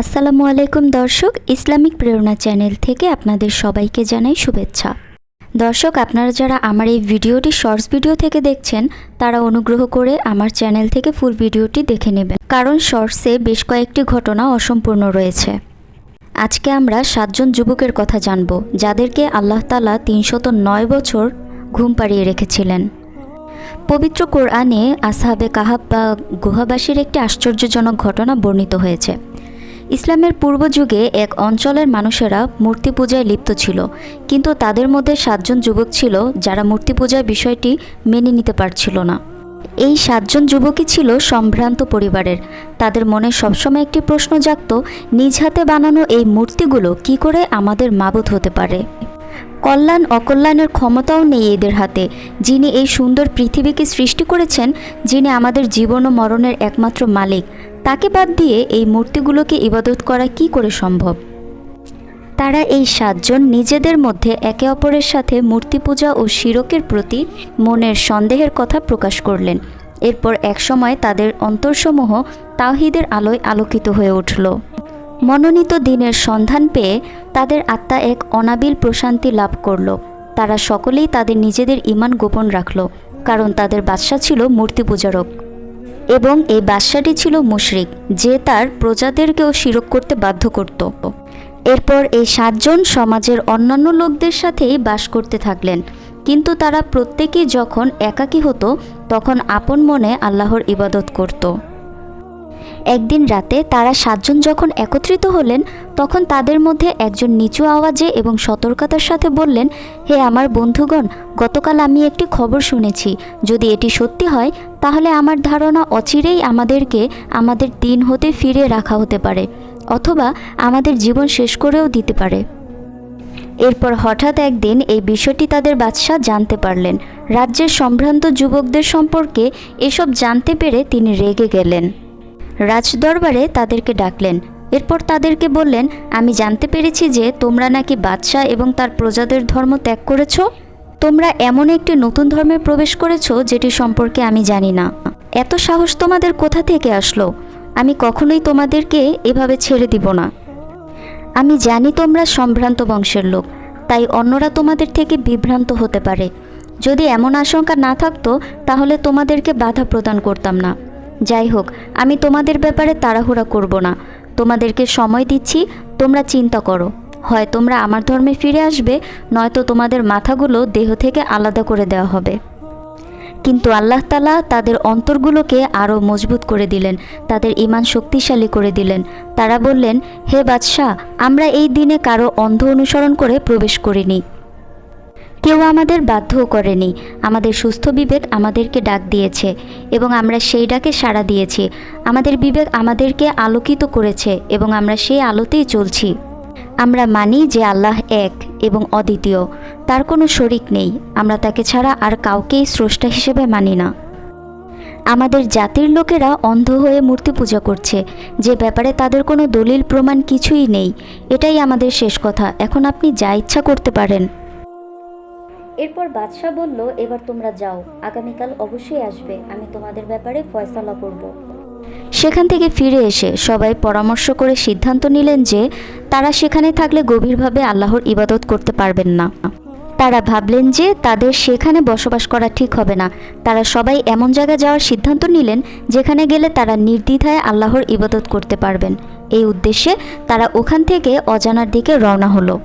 আসসালামু আলাইকুম দর্শক, ইসলামিক প্রেরণা চ্যানেল থেকে আপনাদের সবাইকে জানাই শুভেচ্ছা। দর্শক, আপনারা যারা আমার এই ভিডিওটি, শর্টস ভিডিও থেকে দেখছেন, তারা অনুগ্রহ করে আমার চ্যানেল থেকে ফুল ভিডিওটি দেখে নেবেন। কারণ শর্টসে বেশ কয়েকটি ঘটনা অসম্পূর্ণ রয়েছে। আজকে আমরা সাতজন যুবকের কথা জানব, যাদেরকে আল্লাহ তালা তিনশত নয় বছর ঘুম পাড়িয়ে রেখেছিলেন। পবিত্র কোরআনে আসহাবে কাহাব বা গুহাবাসীর একটি আশ্চর্যজনক ঘটনা বর্ণিত হয়েছে। ইসলামের পূর্ব যুগে এক অঞ্চলের মানুষেরা মূর্তি পূজায় লিপ্ত ছিল, কিন্তু তাদের মধ্যে সাতজন যুবক ছিল যারা মূর্তি পূজার বিষয়টি মেনে নিতে পারছিল না। এই সাতজন যুবকই ছিল সম্ভ্রান্ত পরিবারের। তাদের মনে সবসময় একটি প্রশ্ন জাগত, নিজ হাতে বানানো এই মূর্তিগুলো কি করে আমাদের মাবুত হতে পারে? কল্যাণ, অকল্যাণের ক্ষমতাও নেই এদের হাতে, যিনি এই সুন্দর পৃথিবীকে সৃষ্টি করেছেন, যিনি আমাদের জীবন ও মরণের একমাত্র মালিক। তাকে বাদ দিয়ে এই মূর্তিগুলোকে ইবাদত করা কি করে সম্ভব? তারা এই সাতজন নিজেদের মধ্যে একে অপরের সাথে মূর্তি পূজা ও শিরকের প্রতি মনের সন্দেহের কথা প্রকাশ করলেন। এরপর একসময় তাদের অন্তরসমূহ তাওহিদের আলোয় আলোকিত হয়ে উঠল। মনোনীত দিনের সন্ধান পেয়ে তাদের আত্মা এক অনাবিল প্রশান্তি লাভ করল। তারা সকলেই তাদের নিজেদের ইমান গোপন রাখল, কারণ তাদের বাদশা ছিল মূর্তি পূজারক। এবং এই বাদশাটি ছিল মুশরিক, যে তার প্রজাদেরকেও শিরক করতে বাধ্য করত। এরপর এই সাতজন সমাজের অন্যান্য লোকদের সাথেই বাস করতে থাকলেন। কিন্তু তারা প্রত্যেকেই যখন একাকী হতো, তখন আপন মনে আল্লাহর ইবাদত করত। একদিন রাতে তারা সাতজন যখন একত্রিত হলেন, তখন তাদের মধ্যে একজন নিচু আওয়াজে এবং সতর্কতার সাথে বললেন, হে আমার বন্ধুগণ, গতকাল আমি একটি খবর শুনেছি। যদি এটি সত্যি হয়, তাহলে আমার ধারণা অচিরেই আমাদেরকে আমাদের দিন হতে ফিরে রাখা হতে পারে, অথবা আমাদের জীবন শেষ করেও দিতে পারে। এরপর হঠাৎ একদিন এই বিষয়টি তাদের বাদশাহ জানতে পারলেন। রাজ্যের সম্ভ্রান্ত যুবকদের সম্পর্কে এসব জানতে পেরে তিনি রেগে গেলেন। রাজদরবারে তাদেরকে ডাকলেন। এরপর তাদেরকে বললেন, আমি জানতে পেরেছি যে তোমরা নাকি বাদশাহ এবং তার প্রজাদের ধর্ম ত্যাগ করেছ। তোমরা এমন একটি নতুন ধর্মে প্রবেশ করেছ যেটি সম্পর্কে আমি জানি না। এত সাহস তোমাদের কোথা থেকে আসলো? আমি কখনোই তোমাদেরকে এভাবে ছেড়ে দিব না। আমি জানি তোমরা সম্ভ্রান্ত বংশের লোক, তাই অন্যরা তোমাদের থেকে বিভ্রান্ত হতে পারে। যদি এমন আশঙ্কা না থাকতো, তাহলে তোমাদেরকে বাধা প্রদান করতাম না। যাই হোক, আমি তোমাদের ব্যাপারে তাড়াহুড়া করব না। তোমাদেরকে সময় দিচ্ছি, তোমরা চিন্তা করো। হয় তোমরা আমার ধর্মে ফিরে আসবে, নয়তো তোমাদের মাথাগুলো দেহ থেকে আলাদা করে দেওয়া হবে। কিন্তু আল্লাহ তালা তাদের অন্তরগুলোকে আরও মজবুত করে দিলেন, তাদের ইমান শক্তিশালী করে দিলেন। তারা বললেন, হে বাদশাহ, আমরা এই দিনে কারও অন্ধ অনুসরণ করে প্রবেশ করিনি। কেউ আমাদের বাধ্যও করেনি। আমাদের সুস্থ বিবেক আমাদেরকে ডাক দিয়েছে এবং আমরা সেই ডাকে সাড়া দিয়েছি। আমাদের বিবেক আমাদেরকে আলোকিত করেছে এবং আমরা সেই আলোতেই চলছি। আমরা মানি যে আল্লাহ এক এবং অদ্বিতীয়। তার কোনো শরিক নেই। আমরা তাকে ছাড়া আর কাউকেই স্রষ্টা হিসেবে মানি না। আমাদের জাতির লোকেরা অন্ধ হয়ে মূর্তি পূজা করছে। যে ব্যাপারে তাদের কোনো দলিল প্রমাণ কিছুই নেই। এটাই আমাদের শেষ কথা। এখন আপনি যা ইচ্ছা করতে পারেন। এরপর বাদশাহ বলল, এবার তোমরা যাও। আগামীকাল অবশ্যই আসবে। আমি তোমাদের ব্যাপারে ফয়সালা করব। সেখান থেকে ফিরে এসে সবাই পরামর্শ করে সিদ্ধান্ত নিলেন যে তারা সেখানে থাকলে গভীরভাবে আল্লাহর ইবাদত করতে পারবেন না। তারা ভাবলেন যে তাদের সেখানে বসবাস করা ঠিক হবে না। তারা সবাই এমন জায়গায় যাওয়ার সিদ্ধান্ত নিলেন, যেখানে গেলে তারা নির্দ্বিধায় আল্লাহর ইবাদত করতে পারবেন। এই উদ্দেশ্যে তারা ওখান থেকে অজানার দিকে রওনা হলো।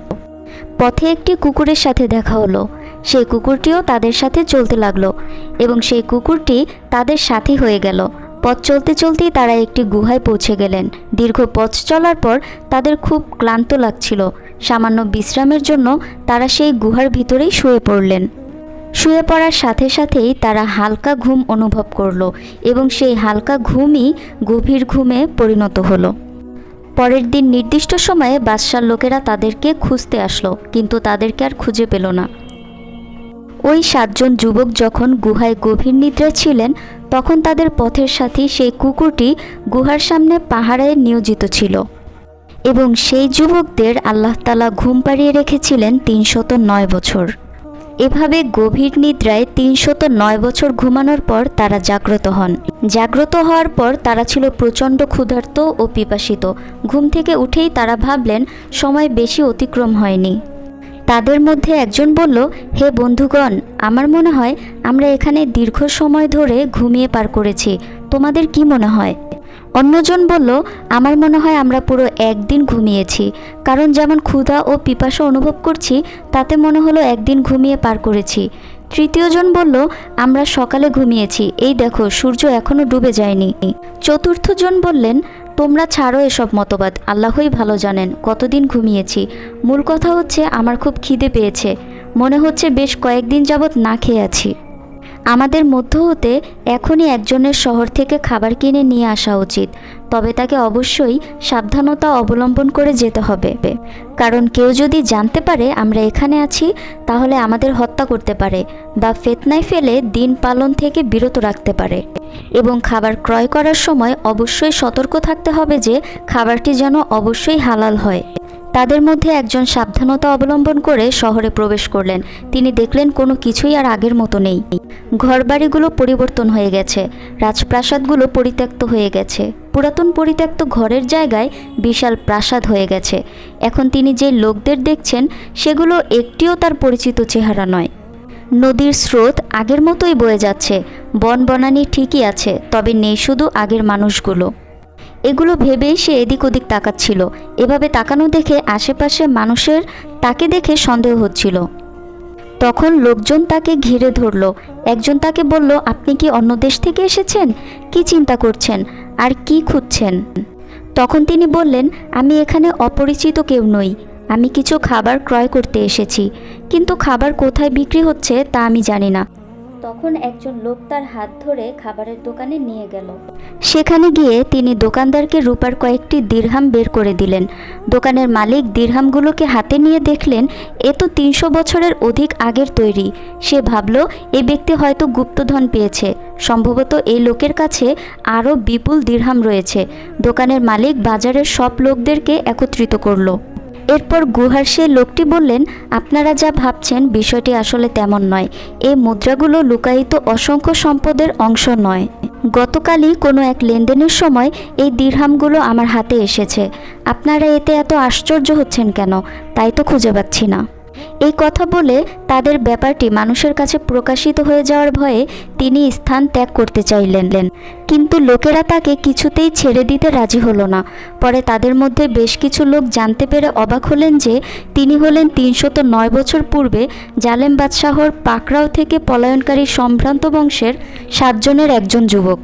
পথে একটি কুকুরের সাথে দেখা হলো। সেই কুকুরটিও তাদের সাথে চলতে লাগল এবং সেই কুকুরটি তাদের সাথী হয়ে গেল। পথ চলতে চলতেই তারা একটি গুহায় পৌঁছে গেলেন। দীর্ঘ পথ চলার পর তাদের খুব ক্লান্ত লাগছিল। সামান্য বিশ্রামের জন্য তারা সেই গুহার ভিতরেই শুয়ে পড়লেন। শুয়ে পড়ার সাথে সাথেই তারা হালকা ঘুম অনুভব করল এবং সেই হালকা ঘুমই গভীর ঘুমে পরিণত হলো। পরের দিন নির্দিষ্ট সময়ে বাদশার লোকেরা তাদেরকে খুঁজতে আসলো, কিন্তু তাদেরকে আর খুঁজে পেল না। ওই সাতজন যুবক যখন গুহায় গভীর নিদ্রায় ছিলেন, তখন তাদের পথের সাথী সেই কুকুরটি গুহার সামনে পাহারায় নিয়োজিত ছিল এবং সেই যুবকদের আল্লাহতালা ঘুম পাড়িয়ে রেখেছিলেন তিনশত নয় বছর। এভাবে গভীর নিদ্রায় তিনশত নয় বছর ঘুমানোর পর তারা জাগ্রত হন। জাগ্রত হওয়ার পর তারা ছিল প্রচণ্ড ক্ষুধার্ত ও পিপাসিত। ঘুম থেকে উঠেই তারা ভাবলেন, সময় বেশি অতিক্রম হয়নি। তাদের মধ্যে একজন বলল, হে বন্ধুগণ, আমার মনে হয় আমরা এখানে দীর্ঘ সময় ধরে ঘুমিয়ে পার করেছি। তোমাদের কি মনে হয়? অন্যজন বলল, আমার মনে হয় আমরা পুরো একদিন ঘুমিয়েছি। কারণ যেমন ক্ষুধা ও পিপাসা অনুভব করছি, তাতে মনে হলো একদিন ঘুমিয়ে পার করেছি। তৃতীয়জন বলল, আমরা সকালে ঘুমিয়েছি। এই দেখো, সূর্য এখনও ডুবে যায়নি। চতুর্থজন বললেন, তোমরা ছাড়ো এসব মতবাদ। আল্লাহই ভালো জানেন কতদিন ঘুমিয়েছি। মূল কথা হচ্ছে, আমার খুব খিদে পেয়েছে। মনে হচ্ছে বেশ কয়েকদিন যাবৎ না খেয়ে আছি। আমাদের মধ্য হতে এখনই একজনের শহর থেকে খাবার কিনে নিয়ে আসা উচিত। তবে তাকে অবশ্যই সাবধানতা অবলম্বন করে যেতে হবে। কারণ কেউ যদি জানতে পারে আমরা এখানে আছি, তাহলে আমাদের হত্যা করতে পারে, বা ফেতনায় ফেলে দিন পালন থেকে বিরত রাখতে পারে। এবং খাবার ক্রয় করার সময় অবশ্যই সতর্ক থাকতে হবে যে খাবারটি যেন অবশ্যই হালাল হয়। তাদের মধ্যে একজন সাবধানতা অবলম্বন করে শহরে প্রবেশ করলেন। তিনি দেখলেন কোনো কিছুই আর আগের মতো নেই। ঘরবাড়িগুলো পরিবর্তন হয়ে গেছে, রাজপ্রাসাদগুলো পরিত্যক্ত হয়ে গেছে। পুরাতন পরিত্যক্ত ঘরের জায়গায় বিশাল প্রাসাদ হয়ে গেছে। এখন তিনি যে লোকদের দেখছেন, সেগুলো একটিও তার পরিচিত চেহারা নয়। নদীর স্রোত আগের মতোই বয়ে যাচ্ছে। বন বনানি ঠিকই আছে, তবে নেই শুধু আগের মানুষগুলো। এগুলো ভেবেই সে এদিক ওদিক তাকাচ্ছিল। এভাবে তাকানো দেখে আশেপাশে মানুষের তাকে দেখে সন্দেহ হচ্ছিল। তখন লোকজন তাকে ঘিরে ধরল। একজন তাকে বলল, আপনি কি অন্য দেশ থেকে এসেছেন? কি চিন্তা করছেন? আর কি খুঁজছেন? তখন তিনি বললেন, আমি এখানে অপরিচিত কেউ নই। আমি কিছু খাবার ক্রয় করতে এসেছি। কিন্তু খাবার কোথায় বিক্রি হচ্ছে তা আমি জানি না। তখন একজন লোক তার হাত ধরে খাবারের দোকানে নিয়ে গেল। সেখানে গিয়ে তিনি দোকানদারকে রূপার কয়েকটি দিরহাম বের করে দিলেন। দোকানের মালিক দিরহামগুলোকে হাতে নিয়ে দেখলেন, এ তো তিনশো বছরের অধিক আগের তৈরি। সে ভাবল এই ব্যক্তি হয়তো গুপ্তধন পেয়েছে। সম্ভবত এই লোকের কাছে আরও বিপুল দিরহাম রয়েছে। দোকানের মালিক বাজারের সব লোকদেরকে একত্রিত করল। এরপর গুহার সেই লোকটি বললেন, আপনারা যা ভাবছেন বিষয়টি আসলে তেমন নয়। এই মুদ্রাগুলো লুকায়িত অসংখ্য সম্পদের অংশ নয়। গতকালই কোনো এক লেনদেনের সময় এই দিরহামগুলো আমার হাতে এসেছে। আপনারা এতে এত আশ্চর্য হচ্ছেন কেন? তাই তো খুঁজে পাচ্ছি না। এই কথা বলে তাদের ব্যাপারটি মানুষের কাছে প্রকাশিত হয়ে যাওয়ার ভয়ে তিনি স্থান ত্যাগ করতে চাইলেন। কিন্তু লোকেরা তাকে কিছুতেই ছেড়ে দিতে রাজি হলো না। পরে তাদের মধ্যে বেশ কিছু লোক জানতে পেরে অবাক হলেন যে তিনি হলেন তিনশত নয় বছর পূর্বে জালেম বাদশাহর পাকড়াও থেকে পলায়নকারী সম্ভ্রান্ত বংশের সাতজনের একজন যুবক।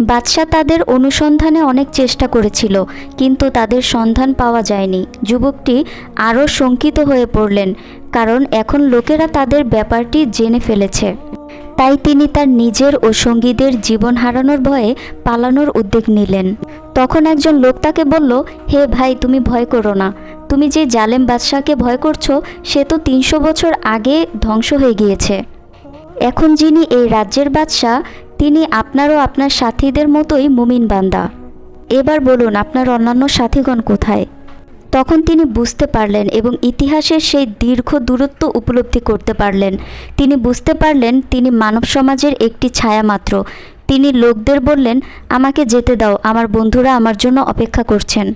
বাদশাহ তাদের অনুসন্ধানে অনেক চেষ্টা করেছিল, কিন্তু তাদের সন্ধান পাওয়া যায়নি। যুবকটি আরও শঙ্কিত হয়ে পড়লেন, কারণ এখন লোকেরা তাদের ব্যাপারটি জেনে ফেলেছে। তাই তিনি তার নিজের ও সঙ্গীদের জীবন হারানোর ভয়ে পালানোর উদ্যোগ নিলেন। তখন একজন লোক তাকে বলল, হে ভাই, তুমি ভয় করো না। তুমি যে জালেম বাদশাহকে ভয় করছ, সে তো তিনশো বছর আগে ধ্বংস হয়ে গিয়েছে। এখন যিনি এই রাজ্যের বাদশাহ, তিনি আপনার ও আপনার সাথীদের মতোই মুমিন বান্দা। এবার বলুন, আপনার অন্যান্য সাথীগণ কোথায়? তখন তিনি বুঝতে পারলেন এবং ইতিহাসের সেই দীর্ঘ দূরত্ব উপলব্ধি করতে পারলেন। তিনি বুঝতে পারলেন তিনি মানব সমাজের একটি ছায়া মাত্র। তিনি লোকদের বললেন, আমাকে যেতে দাও, আমার বন্ধুরা আমার জন্য অপেক্ষা করছেন।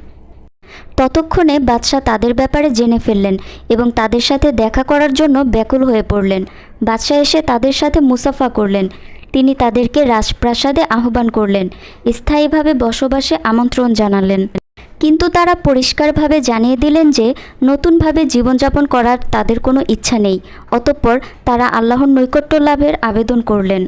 ততক্ষণে বাদশাহ তাদের ব্যাপারে জেনে ফেললেন এবং তাদের সাথে দেখা করার জন্য ব্যাকুল হয়ে পড়লেন। বাদশাহ এসে তাদের সাথে মুসাফা করলেন। তিনি তাদেরকে রাজপ্রাসাদে আহ্বান করলেন। স্থায়ীভাবে বসবাসে আমন্ত্রণ জানালেন। কিন্তু তারা পরিষ্কারভাবে জানিয়ে দিলেন যে, নতুনভাবে জীবনযাপন করার তাদের কোনো ইচ্ছা নেই। অতঃপর তারা আল্লাহর নৈকট্য লাভের আবেদন করলেন।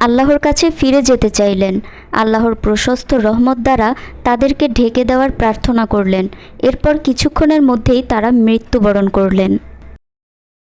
আল্লাহর কাছে ফিরে যেতে চাইলেন। আল্লাহর প্রশস্ত রহমত দ্বারা তাদেরকে ঢেকে দেওয়ার প্রার্থনা করলেন। এরপর কিছুক্ষণের মধ্যেই তারা মৃত্যুবরণ করলেন।